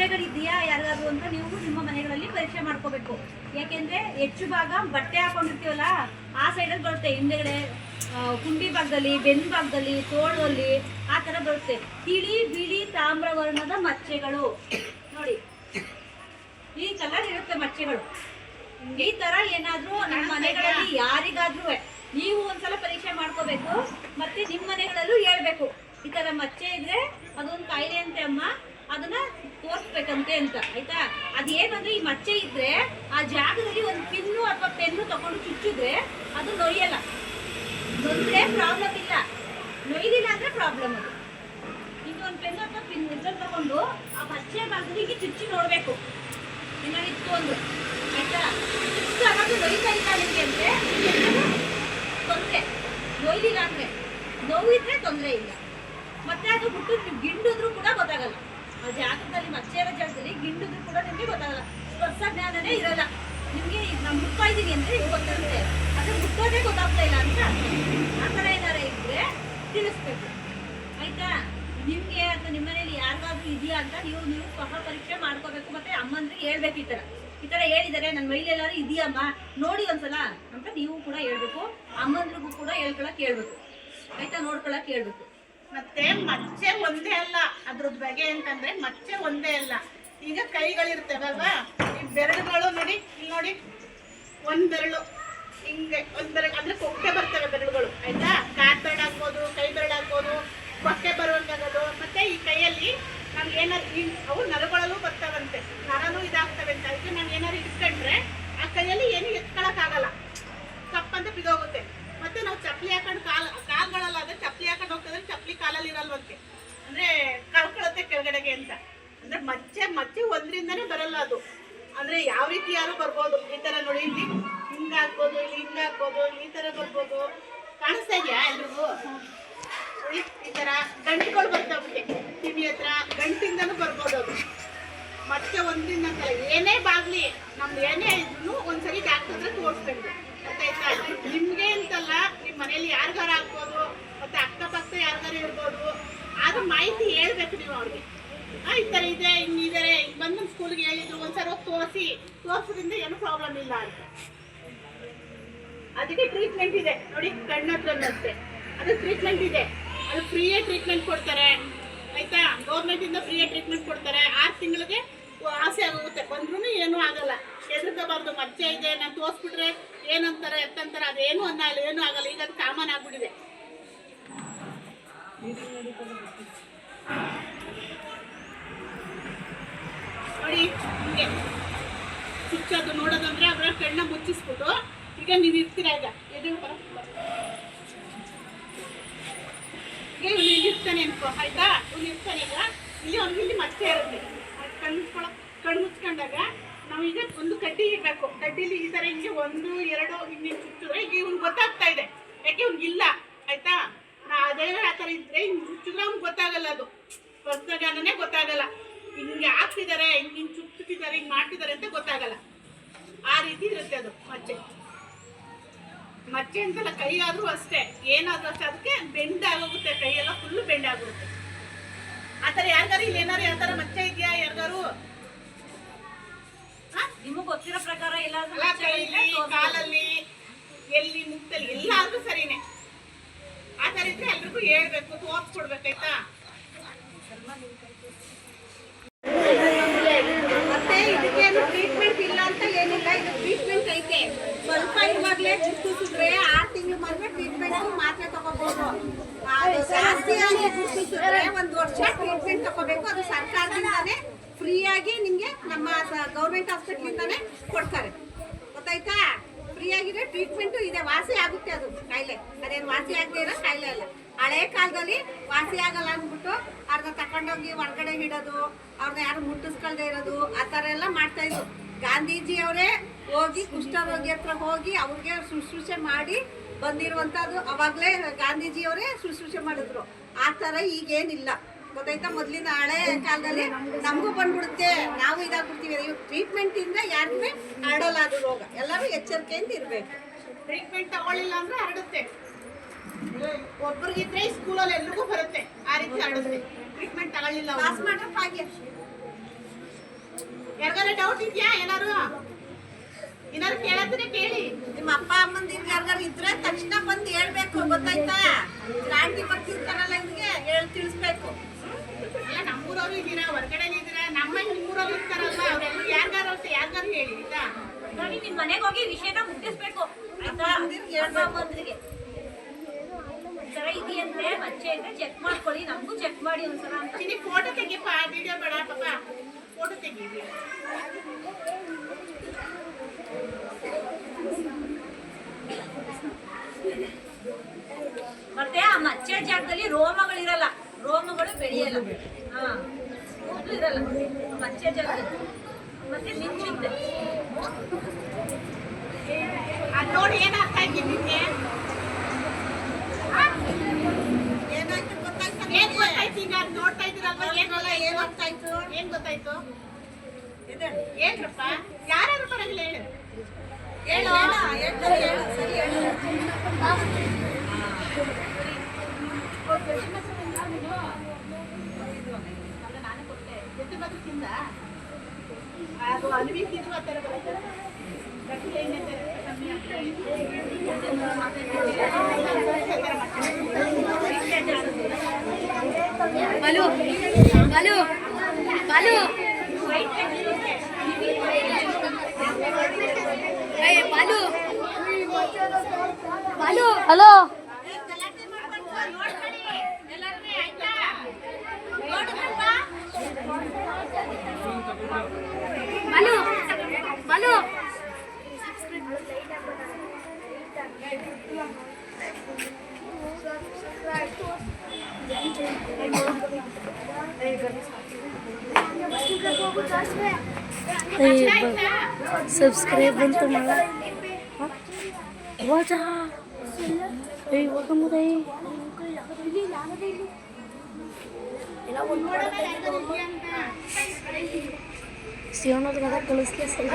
ಮೇಲೆ ಮಚ್ಚೆಗಳಿದೆಯಾ ಯಾರಿಗಾದ್ರು ಅಂತ ನೀವು ನಿಮ್ಮ ಮನೆಗಳಲ್ಲಿ ಪರೀಕ್ಷೆ ಮಾಡ್ಕೋಬೇಕು. ಯಾಕೆಂದ್ರೆ ಹೆಚ್ಚು ಭಾಗ ಬಟ್ಟೆ ಹಾಕೊಂಡಿರ್ತೀವಲ್ಲ ಆ ಸೈಡಲ್ಲಿ ಬರುತ್ತೆ. ಹಿಂದೆಗಡೆ ಕುಂಡಿ ಭಾಗದಲ್ಲಿ ಬೆನ್ ಭಾಗದಲ್ಲಿ ತೋಳಲ್ಲಿ ಆ ಥರ ಬರುತ್ತೆ. ತಿಳಿ ಬಿಳಿ ತಾಮ್ರವರ್ಣದ ಮಚ್ಚೆಗಳು. ನೋಡಿ ಈ ಕಲರ್ ಇರುತ್ತೆ ಮಚ್ಚೆಗಳು. ಈ ತರ ಏನಾದ್ರೂ ನಮ್ಮ ಮನೆಗಳಲ್ಲಿ ಯಾರಿಗಾದ್ರೂ ನೀವು ಒಂದ್ಸಲ ಪರೀಕ್ಷೆ ಮಾಡ್ಕೋಬೇಕು ಮತ್ತೆ ನಿಮ್ಮ ಮನೆಗಳಲ್ಲೂ ಹೇಳ್ಬೇಕು. ಈ ತರ ಮಚ್ಚೆ ಇದ್ರೆ ಅದೊಂದು ಕಾಯಿಲೆ ಅಂತೆ ಅಮ್ಮ. ಅದನ್ನ ತೋರಿಸ್ಬೇಕಂತೆ ಅಂತ, ಆಯ್ತಾ? ಅದೇನಂದ್ರೆ ಈ ಮಚ್ಚೆ ಇದ್ರೆ ಆ ಜಾಗದಲ್ಲಿ ಒಂದು ಪಿನ್ನು ಅಥವಾ ಪೆನ್ನು ತಗೊಂಡು ಚುಚ್ಚಿದ್ರೆ ಅದು ನೊಯ್ಯಲ್ಲ. ನೊಂದ್ರೆ ಪ್ರಾಬ್ಲಮ್ ಇಲ್ಲ. ನೊಯ್ದಿಲ್ಲ ಅಂದ್ರೆ ಪ್ರಾಬ್ಲಮ್ ಅದು. ಈಗ ಒಂದು ಪೆನ್ನು ಅಥವಾ ಪಿನ್ ಇದ್ರಲ್ಲಿ ತಗೊಂಡು ಆ ಮಚ್ಚೆ ಹೀಗೆ ಚುಚ್ಚಿ ನೋಡ್ಬೇಕು. ಇನ್ನೊಂದಿತ್ತು ಒಂದು ಆಯ್ತಾ? ಅನ್ನೋದು ನೊಯ್ತಾ ಇಲ್ಲ ನಿಮಗೆ ಅಂದ್ರೆ ತೊಂದರೆ. ನೊಯ್ದಿಲ್ಲ ಅಂದ್ರೆ, ನೋವಿದ್ರೆ ತೊಂದರೆ ಇಲ್ಲ. ಮತ್ತೆ ಅದು ನೀವು ಗಿಂಡಿದ್ರು ಕೂಡ ಗೊತ್ತಾಗಲ್ಲ. ಆ ಜಾಗದಲ್ಲಿ ಮಚ್ಚೆ ಇರೋ ಜಾಗದಲ್ಲಿ ಗಿಂಡಿದ್ರು ಕೂಡ ನಿಮಗೆ ಗೊತ್ತಾಗಲ್ಲ. ಸ್ಪರ್ಶ ಜ್ಞಾನನೇ ಇರಲ್ಲ. ನಿಮಗೆ ನಾನು ಮುಟ್ತಾ ಅಂದ್ರೆ ಇದು ಗೊತ್ತಂತೆ ಅದು ಮುಟ್ಟೋದೇ ಗೊತ್ತಾಗ್ತಾ ಇಲ್ಲ ಅಂತ ಆ ಥರ ಏನಾರ ಇದ್ರೆ ತಿಳಿಸ್ಬೇಕು. ಆಯ್ತಾ? ನಿಮಗೆ ಅಥವಾ ನಿಮ್ಮ ಮನೇಲಿ ಯಾರಿಗಾದ್ರೂ ಇದೆಯಾ ಅಂತ ನೀವು ನೀವು ಸ್ವಹ ಪರೀಕ್ಷೆ ಮಾಡ್ಕೋಬೇಕು ಮತ್ತೆ ಅಮ್ಮಂದ್ರಿಗೆ ಹೇಳ್ಬೇಕು ಈ ಥರ ಈ ಥರ ಹೇಳಿದ್ದಾರೆ ನನ್ನ ಮೈಲಿ ಎಲ್ಲಾರು ಇದೆಯಮ್ಮ? ನೋಡಿ ಒಂದ್ಸಲ ಅಂತ ನೀವು ಕೂಡ ಹೇಳ್ಬೇಕು. ಅಮ್ಮಂದ್ರಿಗೂ ಕೂಡ ಹೇಳ್ಕೊಳಕ್ ಹೇಳ್ಬೇಕು. ಆಯ್ತಾ? ನೋಡ್ಕೊಳಕ್ ಹೇಳ್ಬೇಕು. ಮತ್ತೆ ಮಚ್ಚೆ ಒಂದೇ ಅಲ್ಲ, ಅದ್ರದ್ ಬಗೆ ಅಂತಂದ್ರೆ ಮಚ್ಚೆ ಒಂದೇ ಅಲ್ಲ. ಈಗ ಕೈಗಳಿರ್ತವಲ್ವಾ ಈ ಬೆರಳುಗಳು ನೋಡಿ, ಇಲ್ಲಿ ನೋಡಿ, ಒಂದ್ ಬೆರಳು ಹಿಂಗೆ ಒಂದ್ ಬೆರಳು ಅಂದ್ರೆ ಕೊಕ್ಕೆ ಬರ್ತವೆ ಬೆರಳುಗಳು ಆಯ್ತಾ ಕಾಲ್ ಬೆರಳು ಹಾಕ್ಬೋದು ಕೈ ಬೆರಳು ಹಾಕ್ಬೋದು ಕೊಕ್ಕೆ ಬರುವಂತಾಗೋದು ಮತ್ತೆ ಈ ಕೈಯಲ್ಲಿ ನಮ್ಗೆ ಏನಾದ್ರು ಈ ಅವು ನರಗಳಲ್ಲೂ ಬರ್ತಾವಂತೆ ನರನೂ ಇದಾಗ್ತವೆ ಅಂತ ಅದಕ್ಕೆ ನಾವು ಏನಾದ್ರು ಇಟ್ಕೊಂಡ್ರೆ ಆ ಕೈಯಲ್ಲಿ ಏನು ಎತ್ಕೊಳಕ್ಕಾಗಲ್ಲ ಕಪ್ಪಂತ ಬಿದ್ದೋಗುತ್ತೆ ಮತ್ತೆ ನಾವು ಚಪ್ಪಲಿ ಹಾಕೊಂಡು ಕಾಲ್ ಕಾಲ್ಗಳಲ್ಲ ಅದೇ ಚಪ್ಪಲಿ ಹಾಕೊಂಡು ಹೋಗ್ತದ್ರೆ ಚಪ್ಪಲಿ ಕಾಲಲ್ಲಿ ಇರಲ್ವಂತೆ ಅಂದ್ರೆ ಕಳ್ಕೊಳತ್ತೆ ಕೆಳಗಡೆಗೆ ಅಂತ ಅಂದ್ರೆ ಮಚ್ಚೆ ಮಚ್ಚೆ ಒಂದ್ರಿಂದನೇ ಬರಲ್ಲ ಅದು ಅಂದ್ರೆ ಯಾವ ರೀತಿ ಯಾರು ಬರ್ಬೋದು ಈ ತರ ನೋಡಿ ಇಲ್ಲಿ ಹಿಂಗ ಹಾಕ್ಬೋದು ಇಲ್ಲಿ ಹಿಂಗ ಹಾಕ್ಬೋದು ಈ ತರ ಬರ್ಬೋದು ಕಾಣಿಸ್ತಾ ಇದೆಯಾ ಎಲ್ರಿಗೂ ನೋಡಿ, ಈ ತರ ಗಂಟುಗಳು ಬರ್ತಾವೆ ಟಿವಿ ಹತ್ರ ಗಂಟಿಂದನೂ ಬರ್ಬೋದು ಮತ್ತೆ ಒಂದಿನ ಏನೇ ಬಾಗ್ಲಿ, ನಮ್ದು ಏನೇ ಇದ್ರು ಒಂದ್ಸರಿ ಡಾಕ್ಟರ್ ಹತ್ರ ತೋರಿಸ್ಬೇಕು ಗೊತ್ತಾಯ್ತಾ ನಿಮ್ಗೆ ಅಂತಲ್ಲ ನಿಮ್ಮ ಮನೇಲಿ ಯಾರಿಗಾರ ಆಗ್ಬೋದು, ಮತ್ತೆ ಅಕ್ಕಪಕ್ಕ ಯಾರಿಗಾರ ಇರ್ಬೋದು ಆದ್ರೂ ಮಾಹಿತಿ ಹೇಳ್ಬೇಕು ನೀವು ಅವ್ರಿಗೆ. ಈ ಥರ ಇದೆ ಹಿಂಗಿದ್ದಾರೆ ಹಿಂಗ್ ಬಂದು ಸ್ಕೂಲ್ಗೆ ಹೇಳಿದ್ರು, ಒಂದ್ಸರಿ ಹೋಗಿ ತೋರಿಸಿ. ತೋರಿಸೋದ್ರಿಂದ ಏನು ಪ್ರಾಬ್ಲಮ್ ಇಲ್ಲ ಅಂತ. ಅದಕ್ಕೆ ಟ್ರೀಟ್ಮೆಂಟ್ ಇದೆ. ನೋಡಿ ಕಣ್ಣತ್ರ ಅದು ಟ್ರೀಟ್ಮೆಂಟ್ ಇದೆ. ಅದು ಫ್ರೀಯೇ ಟ್ರೀಟ್ಮೆಂಟ್ ಕೊಡ್ತಾರೆ. ಆಯಿತಾ? ಗೌರ್ಮೆಂಟಿಂದ ಫ್ರೀಯೇ ಟ್ರೀಟ್ಮೆಂಟ್ ಕೊಡ್ತಾರೆ. ಆರು ತಿಂಗಳಿಗೆ ಆಸೆ ಆಗೋಗುತ್ತೆ. ಬಂದ್ರೂ ಏನೂ ಆಗಲ್ಲ. ಹೆದರ್ಕೋಬಾರ್ದು ಮಚ್ಚೆ ಇದೆ, ನಾನು ತೋರಿಸ್ಬಿಟ್ರೆ ಏನಂತಾರೆ, ಎತ್ತಂತಾರೆ, ಅದೇನು ಅನ್ನಲ್ಲ ಏನೂ ಆಗಲ್ಲ. ಈಗ ಅದು ಕಾಮನ್ ಆಗ್ಬಿಟ್ಟಿದೆ. ನೋಡಿ, ಹಿಂಗೆ. ಚುಚ್ಚೋದು ನೋಡೋದಂದ್ರೆ ಅವರ ಕಣ್ಣ ಮುಚ್ಚಿಸ್ಬಿಟ್ಟು ಈಗ ನೀವು ಇರ್ತೀರಾ ಈಗ? ಎದುರು ಬರ ಈಗ ಇವ್ನು ಇಲ್ಲಿ ಇರ್ತಾನೆ ಅನ್ಕೋ ಆಯ್ತಾ? ಇವ್ನು ಇರ್ತಾನೆ ಈಗ ಇಲ್ಲಿ ಅವ್ನಿಗೆ ಇಲ್ಲಿ ಮಚ್ಚೆ ಇರುತ್ತೆ. ಅದು ಕಣ್ಕೊಳ ಕಣ್ಣು ಮುಚ್ಕೊಂಡಾಗ ನಾವು ಈಗ ಒಂದು ಕಡ್ಡಿ ಇರಬೇಕು ಕಡ್ಡಿಲಿ ಈ ಥರ ಹಿಂಗೆ ಒಂದು, ಎರಡು ಹಿಂಗೆ ಚುಚ್ಚಿದ್ರೆ ಈಗ ಇವ್ನಿಗೆ ಗೊತ್ತಾಗ್ತಾ ಇದೆ. ಯಾಕೆ ಇವ್ನಿಗೆ ಇಲ್ಲ? ಆಯ್ತಾ? ನಾ ಅದೇ ಆ ಥರ ಇದ್ರೆ ಹಿಂಗೆ ಚುಚ್ಚಿದ್ರೆ ಅವ್ನಿಗೆ ಗೊತ್ತಾಗಲ್ಲ ಅದು. ಸ್ಪರ್ಶಗಾನನೇ ಗೊತ್ತಾಗಲ್ಲ. ಹಿಂಗೆ ಹಾಕ್ತಿದ್ದಾರೆ ಹಿಂಗೆ ಹಿಂಗೆ ಚುಚ್ಚುತ್ತಿದ್ದಾರೆ ಹಿಂಗೆ ಮಾಡ್ತಿದ್ದಾರೆ ಅಂತ ಗೊತ್ತಾಗಲ್ಲ. ಆ ರೀತಿ ಇರುತ್ತೆ ಅದು ಮಚ್ಚೆ. ಮಚ್ಚೆ ಅಂತಲ್ಲ ಕೈ ಆದ್ರೂ ಅಷ್ಟೇ. ಏನಾದ್ರೂ ಅಷ್ಟೇ. ಅದಕ್ಕೆ ಬೆಂಡ್ ಆಗೋಗುತ್ತೆ. ಕೈಯೆಲ್ಲ ಫುಲ್ ಬೆಂಡ್ ಆಗೋಗುತ್ತೆ. ಆ ಥರ ಯಾರಿಗಾರು ಇಲ್ಲಿ ಏನಾರು ಯಾವ ಥರ ಮಚ್ಚೆ ಇದೆಯಾ ಯಾರಿಗಾರು? ನಿಮಗೆ ಗೊತ್ತಿರೋ ಪ್ರಕಾರ ಎಲ್ಲಾದ್ರೂ ಕಾಲಲ್ಲಿ ಎಲ್ಲಿ ಮುಖದಲ್ಲಿ ಎಲ್ಲಾದ್ರೂ ಸರಿನೇ. ಆ ಥರ ಇದ್ರೆ ಎಲ್ರಿಗೂ ಹೇಳ್ಬೇಕು ತೋರಿಸ್ಕೊಡ್ಬೇಕಾಯ್ತಾ ಮತ್ತೆ ಇದಕ್ಕೇನು ಟ್ರೀಟ್ಮೆಂಟ್ ಇಲ್ಲ ಇದು ಟ್ರೀಟ್ಮೆಂಟ್ ಐತೆ. ಸ್ವಲ್ಪ ಇರುವಾಗಲೇ ಸುಟ್ರೆ ಆರು ತಿಂಗಳು ಮದುವೆ ಟ್ರೀಟ್ಮೆಂಟ್ ಮಾತ್ರೆ ತಗೋಬಹುದು ಅದು ಜಾಸ್ತಿ ಆಗಿ ಸುಟ್ರೆ ಒಂದು ವರ್ಷ ಟ್ರೀಟ್ಮೆಂಟ್ ತಗೋಬೇಕು. ಅದು ಸರ್ಕಾರದಿಂದಾನೇ ಫ್ರೀಯಾಗಿ ನಿಮಗೆ ನಮ್ಮ ಗೌರ್ಮೆಂಟ್ ಹಾಸ್ಪಿಟ್ಲಿಂದಾನೇ ಕೊಡ್ತಾರೆ. ಗೊತ್ತಾಯ್ತಾ? ಫ್ರೀ ಆಗಿದೆ ಟ್ರೀಟ್ಮೆಂಟು ಇದೆ. ವಾಸಿ ಆಗುತ್ತೆ ಅದು ಕಾಯಿಲೆ. ಅದೇನು ವಾಸಿ ಆಗದೆ ಇರೋ ಕಾಯಿಲೆ ಅಲ್ಲ. ಹಳೆ ಕಾಲದಲ್ಲಿ ವಾಸಿ ಆಗಲ್ಲ ಅಂದ್ಬಿಟ್ಟು ಅವ್ರನ್ನ ತಕೊಂಡೋಗಿ ಹೊರಗಡೆ ಇಡೋದು ಅವ್ರನ್ನ ಯಾರು ಮುಟ್ಟಿಸ್ಕೊಳ್ದೆ ಇರೋದು, ಆ ಥರ ಎಲ್ಲ ಮಾಡ್ತಾ ಇದ್ರು ಗಾಂಧೀಜಿಯವರೇ ಹೋಗಿ ಕುಷ್ಠರೋಗಿ ಹತ್ರ ಹೋಗಿ ಅವ್ರಿಗೆ ಶುಶ್ರೂಷೆ ಮಾಡಿ ಬಂದಿರುವಂಥದ್ದು ಅವಾಗಲೇ ಗಾಂಧೀಜಿಯವರೇ ಶುಶ್ರೂಷೆ ಮಾಡಿದ್ರು. ಆ ಥರ ಈಗೇನಿಲ್ಲ. ಗೊತ್ತಾಯ್ತಾ? ಮೊದಲಿನ ಹಳೆ ಕಾಲದಲ್ಲಿ ನಮಗೂ ಬಂದ್ಬಿಡುತ್ತೆ. ನಾವು ಇದಾಗ್ಬಿಡ್ತೀವಿ. ಇವಾಗ ಟ್ರೀಟ್ಮೆಂಟಿಂದ ಯಾರಿಗೂ ಹರಡಲ್ಲ ಅದು ರೋಗ. ಎಲ್ಲರೂ ಎಚ್ಚರಿಕೆಯಿಂದ ಇರಬೇಕು. ಟ್ರೀಟ್ಮೆಂಟ್ ತಗೊಳ್ಳಿಲ್ಲ ಅಂದ್ರೆ ಹರಡುತ್ತೆ. ಒಬ್ರಿಗಿದ್ರೆ ಸ್ಕೂಲಲ್ಲಿ ಎಲ್ರಿಗೂ ಬರುತ್ತೆ. ಆ ರೀತಿ ಹರಡುತ್ತೆ. ಟ್ರೀಟ್ಮೆಂಟ್ ತಗೊಳ್ಳಿಲ್ಲ ಅವ್ರು. ಪಾಸ್ ಹಾಗೆ ಭಾಗ್ಯ. ಯಾರಿಗಾರ ಡೌಟ್ ಇದೆಯಾ? ಏನಾರು ಏನಾರು ಕೇಳದ್ರೆ ಕೇಳಿ. ನಿಮ್ಮ ಅಪ್ಪ ಅಮ್ಮಂದು ಯಾರಿಗಾರು ಇದ್ರೆ ತಕ್ಷಣ ಬಂದು ಹೇಳ್ಬೇಕು ಗೊತ್ತಾಯ್ತಾ? ಆಂಟಿ ಬರ್ತಿರ್ತಾರಲ್ಲ ನಿಮಗೆ ಹೇಳಿ ತಿಳಿಸ್ಬೇಕು. ಅಲ್ಲ ನಮ್ಮೂರವ್ರು ಇದ್ದೀರಾ? ಹೊರಗಡೆ ಇದ್ದೀರಾ? ನಮ್ಮ ನಿಮ್ಮೂರವ್ರು ಇರ್ತಾರಲ್ಲ ಅವ್ರೆಲ್ಲ ಯಾರಿಗಾರು ಅಂತ ಯಾರಿಗಾರು ಹೇಳಿ ಆಯ್ತಾ? ನೋಡಿ ನಿಮ್ಮ ಮನೆಗೆ ಹೋಗಿ ವಿಷಯನ ಮುಟ್ಟಿಸ್ಬೇಕು ಆಯ್ತಾ? ಅಪ್ಪ ಅಮ್ಮಂದ್ರಿಗೆ. ಸರ ಇದೆಯಂತೆ ಮಚ್ಚೆ ಇದ್ರೆ ಚೆಕ್ ಮಾಡ್ಕೊಳ್ಳಿ. ನಮಗೂ ಚೆಕ್ ಮಾಡಿ ಒಂದ್ಸಲ ಅಂತ. ಫೋಟೋ ತೆಗಿಯಪ್ಪ ವಿಡಿಯೋ ಬೇಡ ಪಾಪ. ಫೋಟೋ ತೆಗಿ ಮತ್ತೆ ಆ ಮಚ್ಚೆ ಜಾಗದಲ್ಲಿ ರೋಮಗಳಿರಲ್ಲ. ರೋಮಗಳು ಬೆಳೆಯಲ್ಲ. ಹಾ ಕೂದಲು ಇರಲ್ಲ. ಆ ಮಚ್ಚೆ ಜಾಗದಲ್ಲಿ. ಮತ್ತೆ ಮಿಂಚುತ್ತೆ ಅದು ನೋಡಿ ಏನು ಅರ್ಥ ಆಯ್ತು ನಿಮಗೆ ಏನಾಯ್ತು ಗೊತ್ತಾಯ್ತಾ ಏನ್ ಗೊತ್ತಾಯ್ತು ಈಗ ನೋಡ್ತಾ ಇದ್ದೀರಲ್ವಾ ಏನಲ್ಲ ಗೊತ್ತಾಯ್ತು ಏನ್ ಗೊತ್ತಾಯ್ತು? ಏನ್ ಗೊತ್ತಾಯ್ತು? ಇದೆ. ಏನ್ರಪ್ಪ? ಯಾರು ಪರವಾಗಿಲ್ಲ ಹೇಳು. ಹೇಳು. ಹೇಳು. ಹೇಳು. ಸರಿ ಬದುಕಿಂದ ಅದು ಅನ್ವಿ ತಿನ್ನುವ ಥರ ಬರುತ್ತೆ. ಕಮ್ಮಿ Balu Balu Balu. Balu. Balu. Hey, Balu. Balu. Hello. Balu. Balu. Subscribe पण तुम्हाला वा चहा शिवनाथ दादा कलसले सर्व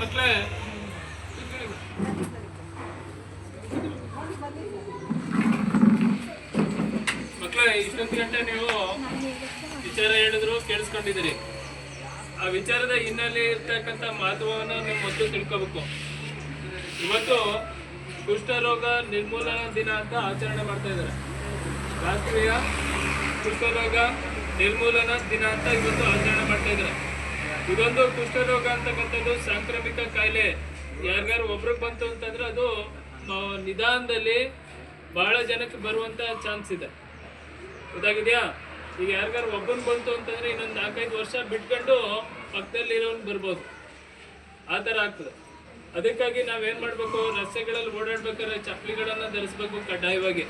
ಮಕ್ಳ ಮಕ್ಕಳೇ ಇಷ್ಟೊಂದು ಗಂಟೆ ನೀವು ವಿಚಾರ ಹೇಳಿದ್ರು ಕೇಳಿಸ್ಕೊಂಡಿದ್ದೀರಿ. ಆ ವಿಚಾರದ ಹಿನ್ನೆಲೆ ಇರ್ತಕ್ಕಂಥ ಮಹತ್ವವನ್ನು ನೀವು ಮೊದಲು ತಿಳ್ಕೋಬೇಕು. ಇವತ್ತು ಕುಷ್ಠರೋಗ ನಿರ್ಮೂಲನಾ ದಿನ ಅಂತ ಆಚರಣೆ ಮಾಡ್ತಾ ಇದ್ದಾರೆ. ರಾಷ್ಟ್ರೀಯ ಕುಷ್ಠರೋಗ ನಿರ್ಮೂಲನಾ ದಿನ ಅಂತ ಇವತ್ತು ಆಚರಣೆ ಮಾಡ್ತಾ ಇದ್ದಾರೆ. ಇದೊಂದು ಕುಷ್ಠರೋಗ ಅಂತಕ್ಕಂಥದ್ದು ಸಾಂಕ್ರಾಮಿಕ ಕಾಯಿಲೆ. ಯಾರ್ಯಾರು ಒಬ್ರಿಗೆ ಬಂತು ಅಂತಂದ್ರೆ ಅದು ನಿಧಾನದಲ್ಲಿ ಬಹಳ ಜನಕ್ಕೆ ಬರುವಂತ ಚಾನ್ಸ್ ಇದೆ. ಗೊತ್ತಾಗಿದೆಯಾ? ಈಗ ಯಾರಿಗಾರು ಒಬ್ಬನ್ ಬಂತು ಅಂತಂದ್ರೆ ಇನ್ನೊಂದು ನಾಲ್ಕೈದು ವರ್ಷ ಬಿಟ್ಕೊಂಡು ಪಕ್ಕದಲ್ಲಿರೋನ್ ಬರ್ಬೋದು. ಆ ಥರ ಆಗ್ತದೆ. ಅದಕ್ಕಾಗಿ ನಾವೇನು ಮಾಡಬೇಕು? ರಸ್ತೆಗಳಲ್ಲಿ ಓಡಾಡ್ಬೇಕಾದ್ರೆ ಚಪ್ಪಲಿಗಳನ್ನು ಧರಿಸ್ಬೇಕು ಕಡ್ಡಾಯವಾಗಿ.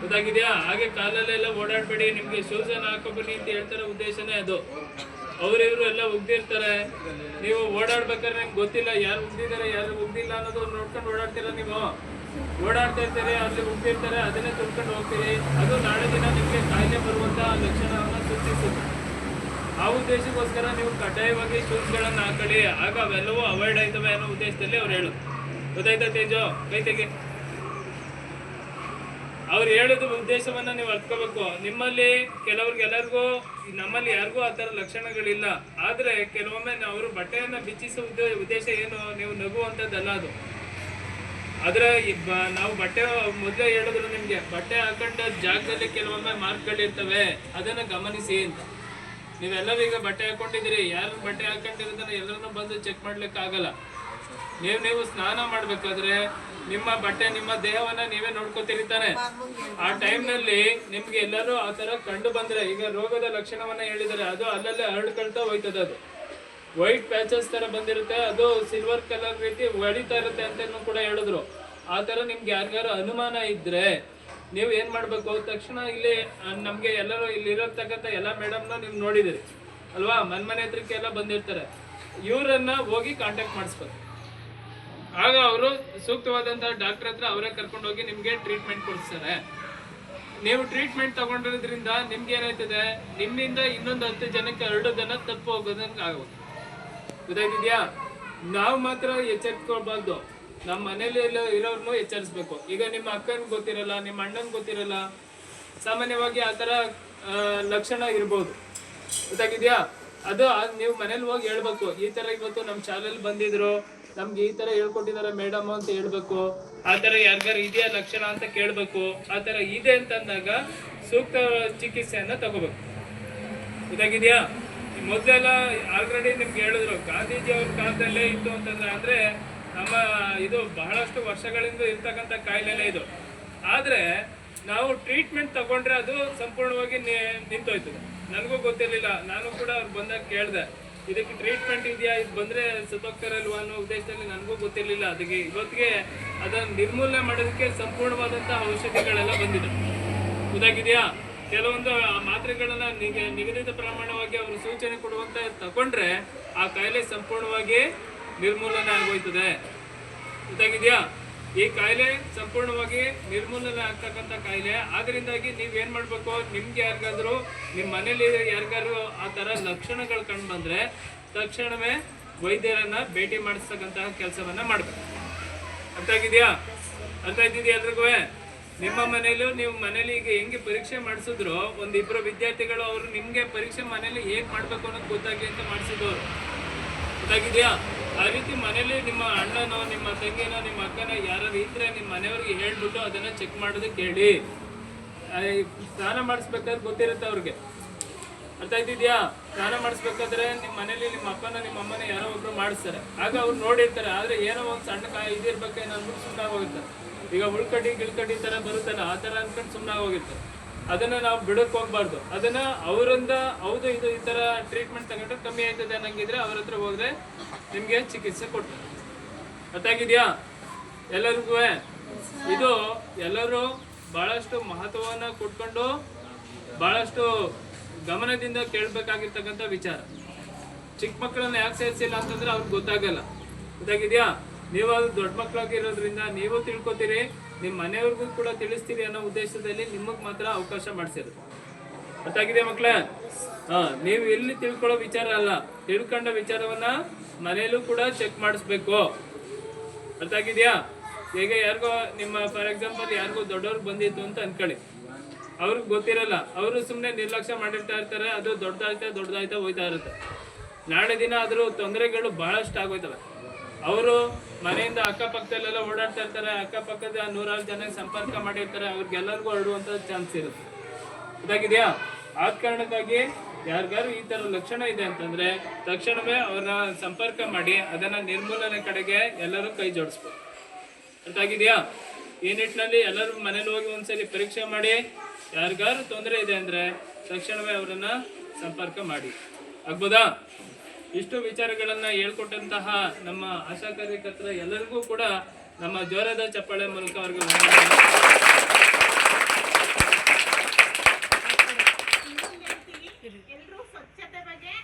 ಗೊತ್ತಾಗಿದ್ಯಾ? ಹಾಗೆ ಕಾಲಲ್ಲೆಲ್ಲ ಓಡಾಡಬೇಡಿ, ನಿಮಗೆ ಶೂಸ್ ಹಾಕೋಬನ್ನಿ ಅಂತ ಹೇಳ್ತಾರೆ ಉದ್ದೇಶನೇ ಅದು. ಅವ್ರಿವ್ರು ಎಲ್ಲ ಉಗ್ದಿರ್ತಾರೆ. ನೀವು ಓಡಾಡ್ಬೇಕಾದ್ರೆ ನಿಮ್ಗೆ ಗೊತ್ತಿಲ್ಲ, ಯಾರು ಉಗ್ದಿದ್ದಾರೆ, ಯಾರು ಉಗ್ದಿಲ್ಲ ಅನ್ನೋದು ನೋಡ್ಕೊಂಡು ಓಡಾಡ್ತೀರಾ ನೀವು? ಓಡಾಡ್ತಾ ಇರ್ತೀರಿ, ಅಲ್ಲಿ ಉಗ್ದಿರ್ತಾರೆ, ಅದನ್ನೇ ತುಂಬ್ಕೊಂಡು ಹೋಗ್ತೀರಿ. ಅದು ನಾಳೆ ದಿನ ನಿಮಗೆ ಕಾಯಿಲೆ ಬರುವಂತ ಲಕ್ಷಣವನ್ನ ಸೂಚಿಸುತ್ತೆ. ಆ ಉದ್ದೇಶಕ್ಕೋಸ್ಕರ ನೀವು ಕಡ್ಡಾಯವಾಗಿ ಶೂಸ್ಗಳನ್ನು ಹಾಕೊಳ್ಳಿ. ಆಗ ಅವೆಲ್ಲವೂ ಅವಾಯ್ಡ್ ಆಯ್ತವೆ ಅನ್ನೋ ಉದ್ದೇಶದಲ್ಲಿ ಅವ್ರು ಹೇಳು. ಗೊತ್ತಾಯ್ತಾ ತೇಜೋ? ಕೈ ತೆಗಿ. ಅವ್ರು ಹೇಳಿದ ಉದ್ದೇಶವನ್ನ ನೀವು ಅರ್ತ್ಕೋಬೇಕು. ನಿಮ್ಮಲ್ಲಿ ಕೆಲವ್ರಿಗೆ ಎಲ್ಲರಿಗೂ ನಮ್ಮಲ್ಲಿ ಯಾರಿಗೂ ಆ ಥರ ಲಕ್ಷಣಗಳಿಲ್ಲ. ಆದ್ರೆ ಕೆಲವೊಮ್ಮೆ ಅವರು ಬಟ್ಟೆಯನ್ನ ಬಿಚ್ಚಿಸುವ ಉದ್ದೇ- ಉದ್ದೇಶ ಏನು? ನೀವು ನಗುವಂಥದ್ದಲ್ಲ ಅದು. ಆದರೆ ನಾವು ಬಟ್ಟೆ ಮೊದಲೇ ಹೇಳಿದ್ರು ನಿಮ್ಗೆ, ಬಟ್ಟೆ ಹಾಕೊಂಡ ಜಾಗದಲ್ಲಿ ಕೆಲವೊಮ್ಮೆ ಮಾರ್ಕ್ಗಳಿರ್ತವೆ. ಅದನ್ನ ಗಮನಿಸಿ ಅಂತ. ನೀವೆಲ್ಲರೂ ಈಗ ಬಟ್ಟೆ ಹಾಕೊಂಡಿದ್ದೀರಿ ಯಾರು ಬಟ್ಟೆ ಹಾಕೊಂಡಿರೋದನ್ನ ಎಲ್ಲರನ್ನೂ ಬಂದು ಚೆಕ್ ಮಾಡ್ಲಿಕ್ಕೆ ಆಗಲ್ಲ ನೀವು ನೀವು ಸ್ನಾನ ಮಾಡ್ಬೇಕಾದ್ರೆ ನಿಮ್ಮ ಬಟ್ಟೆ, ನಿಮ್ಮ ದೇಹವನ್ನ ನೀವೇ ನೋಡ್ಕೋತೀರಿ ತಾನೆ. ಆ ಟೈಮ್ನಲ್ಲಿ ನಿಮ್ಗೆ ಎಲ್ಲರೂ ಆ ತರ ಕಂಡು ಬಂದ್ರೆ, ಈಗ ರೋಗದ ಲಕ್ಷಣವನ್ನ ಹೇಳಿದರೆ ಅದು ಅಲ್ಲಲ್ಲೇ ಹರಡ್ಕೊಳ್ತಾ ಹೋಯ್ತದ ಅದು. ವೈಟ್ ಪ್ಯಾಚಸ್ ತರ ಬಂದಿರುತ್ತೆ, ಅದು ಸಿಲ್ವರ್ ಕಲರ್ ರೀತಿ ಹೊಡಿತಾ ಇರುತ್ತೆ ಅಂತ ಕೂಡ ಹೇಳಿದ್ರು. ಆ ತರ ನಿಮ್ಗೆ ಯಾರಿಗಾರು ಅನುಮಾನ ಇದ್ರೆ ನೀವು ಏನ್ ಮಾಡ್ಬೇಕು? ತಕ್ಷಣ ಇಲ್ಲಿ ನಮಗೆ ಎಲ್ಲರೂ ಇಲ್ಲಿ ಇರತಕ್ಕಂಥ ಎಲ್ಲ ಮೇಡಮ್ನ ನೀವು ನೋಡಿದಿರಿ. ಅಲ್ವಾ? ಮನ್ ಮನೆ ಹತ್ರಕ್ಕೆ ಎಲ್ಲ ಬಂದಿರ್ತಾರೆ. ಇವರನ್ನ ಹೋಗಿ ಕಾಂಟ್ಯಾಕ್ಟ್ ಮಾಡಿಸ್ಬೇಕು. ಆಗ ಅವರು ಸೂಕ್ತವಾದಂಥ ಡಾಕ್ಟರ್ ಹತ್ರ ಅವರೇ ಕರ್ಕೊಂಡು ಹೋಗಿ ನಿಮ್ಗೆ ಟ್ರೀಟ್ಮೆಂಟ್ ಕೊಡಿಸ್ತಾರೆ. ನೀವು ಟ್ರೀಟ್ಮೆಂಟ್ ತಗೊಂಡಿರೋದ್ರಿಂದ ನಿಮ್ಗೆ ಏನಾಯ್ತದೆ? ನಿಮ್ಮಿಂದ ಇನ್ನೊಂದು ಹತ್ತು ಜನಕ್ಕೆ ಹರಡೋದನ್ನ ತಪ್ಪು ಹೋಗೋದಂಗೆ ಆಗುತ್ತೆ. ಗೊತ್ತಾಯ್ತಿದ್ಯಾ? ನಾವು ಮಾತ್ರ ಎಚ್ಚರಿಸ್ಕೊಳ್ಬಾರ್ದು ನಮ್ಮ ಮನೇಲಿ ಇರೋರ್ನು ಎಚ್ಚರಿಸ್ಬೇಕು. ಈಗ ನಿಮ್ಮ ಅಕ್ಕನ್ ಗೊತ್ತಿರಲ್ಲ, ನಿಮ್ಮ ಅಣ್ಣನ್ ಗೊತ್ತಿರಲ್ಲ, ಸಾಮಾನ್ಯವಾಗಿ ಆ ಥರ ಲಕ್ಷಣ ಇರ್ಬೋದು. ಗೊತ್ತಾಗಿದ್ಯಾ? ಅದು ನೀವು ಮನೇಲಿ ಹೋಗಿ ಹೇಳ್ಬೇಕು. ಈ ತರ ಇವತ್ತು ನಮ್ಮ ಶಾಲೆಯಲ್ಲಿ ಬಂದಿದ್ರು, ನಮ್ಗೆ ಈ ತರ ಹೇಳ್ಕೊಟ್ಟಿದ್ದಾರೆ ಮೇಡಮ್ ಅಂತ ಹೇಳ್ಬೇಕು. ಆ ಯಾರ್ಗಾರ ಯಾರಿಗಾರು ಇದೆಯಾ ಲಕ್ಷಣ ಅಂತ ಕೇಳ್ಬೇಕು. ಆ ತರ ಇದೆ ಅಂತಂದಾಗ ಸೂಕ್ತ ಚಿಕಿತ್ಸೆಯನ್ನ ತಗೋಬೇಕು. ಗೊತ್ತಾಗಿದ್ಯಾ? ಮೊದಲೆಲ್ಲ ಆಲ್ರೆಡಿ ನಿಮ್ಗೆ ಹೇಳಿದ್ರು, ಗಾಂಧೀಜಿ ಅವ್ರ ಕಾಲದಲ್ಲೇ ಇತ್ತು ಅಂತಂದ್ರೆ, ಅಂದ್ರೆ ನಮ್ಮ ಇದು ಬಹಳಷ್ಟು ವರ್ಷಗಳಿಂದ ಇರ್ತಕ್ಕಂಥ ಕಾಯಿಲೆನೇ ಇದು. ಆದ್ರೆ ನಾವು ಟ್ರೀಟ್ಮೆಂಟ್ ತಗೊಂಡ್ರೆ ಅದು ಸಂಪೂರ್ಣವಾಗಿ ನಿಂತೋಯ್ತದೆ. ನನಗೂ ಗೊತ್ತಿರಲಿಲ್ಲ. ನಾನು ಕೂಡ ಅವ್ರು ಬಂದಾಗ ಕೇಳಿದೆ, ಇದಕ್ಕೆ ಟ್ರೀಟ್ಮೆಂಟ್ ಇದೆಯಾ? ಇದು ಬಂದ್ರೆ ಸತೋಗ್ತಾರಲ್ವಾ ಅನ್ನೋ ಉದ್ದೇಶದಲ್ಲಿ ನನಗೂ ಗೊತ್ತಿರಲಿಲ್ಲ. ಅದಕ್ಕೆ ಇವತ್ತಿಗೆ ಅದನ್ನ ನಿರ್ಮೂಲನೆ ಮಾಡೋದಕ್ಕೆ ಸಂಪೂರ್ಣವಾದಂಥ ಔಷಧಿಗಳೆಲ್ಲ ಬಂದಿದೆ. ಗೊತ್ತಾಗಿದೆಯಾ? ಕೆಲವೊಂದು ಆ ಮಾತ್ರೆಗಳನ್ನ ನಿಗ- ನಿಗದಿತ ಪ್ರಮಾಣವಾಗಿ ಅವರು ಸೂಚನೆ ಕೊಡುವಂತ ತಗೊಂಡ್ರೆ ಆ ಕಾಯಿಲೆ ಸಂಪೂರ್ಣವಾಗಿ ನಿರ್ಮೂಲನೆ ಆಗೋಯ್ತದೆ. ಗೊತ್ತಾಗಿದೆಯಾ? ಈ ಕಾಯಿಲೆ ಸಂಪೂರ್ಣವಾಗಿ ನಿರ್ಮೂಲನೆ ಆಗ್ತಕ್ಕಂಥ ಕಾಯಿಲೆ. ಆದ್ರಿಂದಾಗಿ ನೀವ್ ಏನ್ ಮಾಡ್ಬೇಕು? ನಿಮ್ಗೆ ಯಾರಿಗಾದ್ರೂ ನಿಮ್ಮ ಮನೇಲಿ ಯಾರಿಗಾದ್ರು ಆ ಥರ ಲಕ್ಷಣಗಳು ಕಂಡು ಬಂದ್ರೆ ತಕ್ಷಣವೇ ವೈದ್ಯರನ್ನ ಭೇಟಿ ಮಾಡಿಸ್ತಕ್ಕಂತಹ ಕೆಲಸವನ್ನ ಮಾಡಬೇಕು. ಅರ್ಥ ಆಗಿದ್ಯಾ ಅರ್ಥ ಆಯ್ತಿದ್ಯಾ ಎಲ್ರಿಗೂ? ನಿಮ್ಮ ಮನೇಲೂ ನೀವು ಮನೇಲಿ ಈಗ ಹೆಂಗೆ ಪರೀಕ್ಷೆ ಮಾಡಿಸಿದ್ರು, ಒಂದಿಬ್ರು ವಿದ್ಯಾರ್ಥಿಗಳು ಅವರು ನಿಮಗೆ ಪರೀಕ್ಷೆ ಮನೇಲಿ ಹೇಗೆ ಮಾಡಬೇಕು ಅನ್ನೋದು ಗೊತ್ತಾಗಿ ಅಂತ ಮಾಡಿಸಿದವರು ಗೊತ್ತಾಗಿದ್ಯಾ? ಆ ರೀತಿ ಮನೇಲಿ ನಿಮ್ಮ ಅಣ್ಣನೋ, ನಿಮ್ಮ ತಂಗಿನೋ, ನಿಮ್ಮ ಅಕ್ಕನ ಯಾರು ಇದ್ರೆ ನಿಮ್ಮ ಮನೆಯವ್ರಿಗೆ ಹೇಳ್ಬಿಟ್ಟು ಅದನ್ನ ಚೆಕ್ ಮಾಡೋದಕ್ಕೆ ಹೇಳಿ ಸ್ನಾನ ಮಾಡಿಸ್ಬೇಕಾದ್ರೆ ಗೊತ್ತಿರುತ್ತೆ ಅವ್ರಿಗೆ. ಅರ್ಥ ಆಯ್ತಿದ್ಯಾ? ಸ್ನಾನ ಮಾಡಿಸ್ಬೇಕಾದ್ರೆ ನಿಮ್ಮ ಮನೇಲಿ ನಿಮ್ಮ ಅಪ್ಪನ ನಿಮ್ಮ ಅಮ್ಮನ ಯಾರೋ ಒಬ್ರು ಮಾಡಿಸ್ತಾರೆ. ಆಗ ಅವ್ರು ನೋಡಿರ್ತಾರೆ, ಆದ್ರೆ ಏನೋ ಒಂದು ಸಣ್ಣ ಕಾಯಿ ಇದಿರ್ಬೇಕೇನೋ ಅಂದ್ಬಿಟ್ಟು ಸುಮ್ಮನೆ ಹೋಗಿರ್ತಾರೆ ಈಗ ಉಳ್ಕಡ್ಡಿ ಗಿಳ್ಕಡಿ ತರ ಬರುತ್ತಲ್ಲ, ಆ ತರ ಅನ್ಕೊಂಡು ಸುಮ್ಮನೆ ಹೋಗಿರ್ತಾರೆ ಅದನ್ನ ನಾವು ಬಿಡಕ್ ಹೋಗ್ಬಾರ್ದು. ಅದನ್ನ ಅವರಿಂದ, ಹೌದು, ಇದು ಈ ತರ ಟ್ರೀಟ್ಮೆಂಟ್ ತಗೊಂಡ್ರೆ ಕಮ್ಮಿ ಆಯ್ತದೆ ಅನ್ನಂಗಿದ್ರೆ ಅವ್ರ ಹತ್ರ ಹೋದ್ರೆ ನಿಮ್ಗೆ ಚಿಕಿತ್ಸೆ ಕೊಡ್ತಾರೆ ಗೊತ್ತಾಗಿದೆಯಾ? ಎಲ್ಲರಿಗೂ? ಇದು ಎಲ್ಲರೂ ಬಹಳಷ್ಟು ಮಹತ್ವವನ್ನು ಕೊಟ್ಕೊಂಡು ಬಹಳಷ್ಟು ಗಮನದಿಂದ ಕೇಳಬೇಕಾಗಿರ್ತಕ್ಕಂಥ ವಿಚಾರ. ಚಿಕ್ಕ ಮಕ್ಕಳನ್ನ ಯಾಕೆ ಸೇರಿಸಿಲ್ಲ ಅಂತಂದ್ರೆ ಅವ್ರಿಗೆ ಗೊತ್ತಾಗಲ್ಲ. ಗೊತ್ತಾಗಿದ್ಯಾ? ನೀವು ಅದು ದೊಡ್ಡ ಮಕ್ಕಳಾಗಿರೋದ್ರಿಂದ ನೀವು ತಿಳ್ಕೊತೀರಿ ನಿಮ್ಮ ಮನೆಯವ್ರಿಗೂ ಕೂಡ ತಿಳಿಸ್ತೀರಿ ಅನ್ನೋ ಉದ್ದೇಶದಲ್ಲಿ ನಿಮಗೆ ಮಾತ್ರ ಅವಕಾಶ ಮಾಡಿಸಿರೋದು. ಗೊತ್ತಾಗಿದೆ ಮಕ್ಕಳೇ ಹಾ, ನೀವು ಎಲ್ಲಿ ತಿಳ್ಕೊಳ್ಳೋ ವಿಚಾರ ಅಲ್ಲ. ತಿಳ್ಕೊಂಡ ವಿಚಾರವನ್ನ ಮನೆಯಲ್ಲೂ ಕೂಡ ಚೆಕ್ ಮಾಡಿಸ್ಬೇಕು. ಅರ್ಥ ಈಗ ಯಾರಿಗೋ ನಿಮ್ಮ ಫಾರ್ ಎಕ್ಸಾಂಪಲ್ ಯಾರಿಗೋ ದೊಡ್ಡವ್ರಿಗೆ ಬಂದಿತ್ತು ಅಂತ ಅನ್ಕೊಳ್ಳಿ. ಅವ್ರಿಗೆ ಗೊತ್ತಿರಲ್ಲ. ಅವರು ಸುಮ್ಮನೆ ನಿರ್ಲಕ್ಷ್ಯ ಮಾಡಿರ್ತಾ ಇರ್ತಾರೆ, ಅದು ದೊಡ್ಡದಾಯ್ತಾ ದೊಡ್ಡದಾಯ್ತಾ ಹೋಯ್ತಾ ಇರುತ್ತೆ. ನಾಳೆ ದಿನ ಆದರೂ ತೊಂದರೆಗಳು ಬಹಳಷ್ಟು ಆಗೋಯ್ತವೆ. ಅವರು ಮನೆಯಿಂದ ಅಕ್ಕಪಕ್ಕದಲ್ಲೆಲ್ಲ ಓಡಾಡ್ತಾ ಇರ್ತಾರೆ, ಅಕ್ಕಪಕ್ಕದ ನೂರಾರು ಜನ ಸಂಪರ್ಕ ಮಾಡಿರ್ತಾರೆ, ಅವ್ರಿಗೆಲ್ಲರಿಗೂ ಹರಡುವಂಥ ಚಾನ್ಸ್ ಇರುತ್ತೆ. ಇದಾಗಿದೆಯಾ ಆದ ಕಾರಣಕ್ಕಾಗಿ ಯಾರಿಗಾರು ಈ ತರ ಲಕ್ಷಣ ಇದೆ ಅಂತಂದ್ರೆ ತಕ್ಷಣವೇ ಅವ್ರನ್ನ ಸಂಪರ್ಕ ಮಾಡಿ ಅದನ್ನ ನಿರ್ಮೂಲನೆ ಕಡೆಗೆ ಎಲ್ಲರೂ ಕೈ ಜೋಡಿಸ್ಬೋದು ಅರ್ಥ ಆಗಿದೆಯಾ? ಈ ನಿಟ್ಟಿನಲ್ಲಿ ಎಲ್ಲರೂ ಮನೇಲಿ ಹೋಗಿ ಒಂದ್ಸಲಿ ಪರೀಕ್ಷೆ ಮಾಡಿ ಯಾರಿಗಾರು ತೊಂದರೆ ಇದೆ ಅಂದ್ರೆ ತಕ್ಷಣವೇ ಅವರನ್ನು ಸಂಪರ್ಕ ಮಾಡಿ. ಆಗ್ಬೋದಾ? ಇಷ್ಟು ವಿಚಾರಗಳನ್ನು ಹೇಳ್ಕೊಟ್ಟಂತಹ ನಮ್ಮ ಆಶಾ ಕಾರ್ಯಕರ್ತರ ಎಲ್ಲರಿಗೂ ಕೂಡ ನಮ್ಮ ಜ್ವರದ ಚಪ್ಪಾಳೆ ಮೂಲಕ ಅವ್ರಿಗೆ ವಂದನೆಗಳು. ಎಲ್ಲರೂ ಸ್ವಚ್ಛತೆ ಬಗ್ಗೆ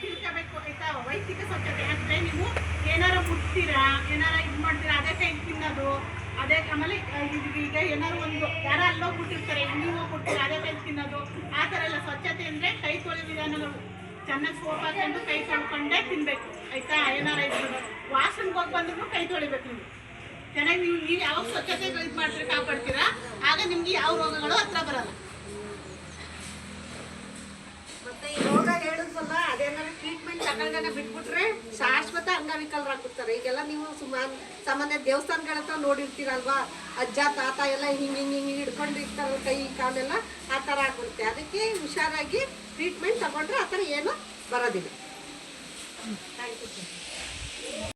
ತಿಳ್ಕೋಬೇಕು ಆಯ್ತಾ ವೈಯಕ್ತಿಕ ಸ್ವಚ್ಛತೆ ಅಂದರೆ ನೀವು ಏನಾರ ಮುಟ್ತೀರಾ, ಏನಾರ ಇದು ಮಾಡ್ತೀರಾ, ಅದೇ ಟೈಮ್ ತಿನ್ನೋದು, ಅದೇ ಆಮೇಲೆ ಈಗ ಏನಾರು ಒಂದು ಯಾರ ಅಲ್ಲೋ ಬಿಟ್ಟಿರ್ತಾರೆ ನೀವು ಕೊಡ್ತೀರಾ ಅದೇ ಟೈಮ್ ತಿನ್ನೋದು, ಆ ಥರ ಎಲ್ಲ ಸ್ವಚ್ಛತೆ ಅಂದರೆ ಕೈ ತೊಳೆ ವಿಧಾನಗಳು. ಚೆನ್ನಾಗಿ ಸೋಪ್ ಹಾಕೊಂಡು ಕೈ ತೊಳ್ಕೊಂಡೇ ತಿನ್ಬೇಕು, ಆಯ್ತಾ? ಏನಾರ ಇದು ವಾಸನ್ಗೆ ಹೋಗಿ ಬಂದ್ರು ಕೈ ತೊಳಿಬೇಕು ನೀವು. ಚೆನ್ನಾಗಿ ನೀವು ನೀವು ಯಾವಾಗ ಸ್ವಚ್ಛತೆ ಇದು ಮಾಡ್ತೀರಿ, ಕಾಪಾಡ್ತೀರಾ, ಆಗ ನಿಮ್ಗೆ ಯಾವ ರೋಗಗಳು ಹತ್ರ ಬರಲ್ಲ ಮತ್ತೆ ಈ ರೋಗ ಹೇಳಿದ್ವಲ್ಲ ಅದೇನಾದ್ರು ಟ್ರೀಟ್ಮೆಂಟ್ ತಗೊಂಡಾಗ ಬಿಟ್ಬಿಟ್ರೆ ಶಾಶ್ವತ ಅಂಗವಿಕಲರಾಗುತ್ತಾರೆ ಈಗೆಲ್ಲ ನೀವು ಸುಮಾರು ಸಾಮಾನ್ಯ ದೇವಸ್ಥಾನಗಳ ಹತ್ರ ನೋಡಿರ್ತೀರಲ್ವಾ? ಅಜ್ಜ ತಾತ ಎಲ್ಲ ಹಿಂಗೆ ಹಿಂಗೆ ಹಿಂಗೆ ಹಿಡ್ಕೊಂಡಿರ್ತಾರಲ್ಲ ಕೈ ಕಾಲೆಲ್ಲ ಆ ಥರ ಆಗ್ಬಿಡುತ್ತೆ. ಅದಕ್ಕೆ ಹುಷಾರಾಗಿ ಟ್ರೀಟ್ಮೆಂಟ್ ತಗೊಂಡ್ರೆ ಆ ಥರ ಏನು ಬರೋದಿಲ್ಲ. Thank you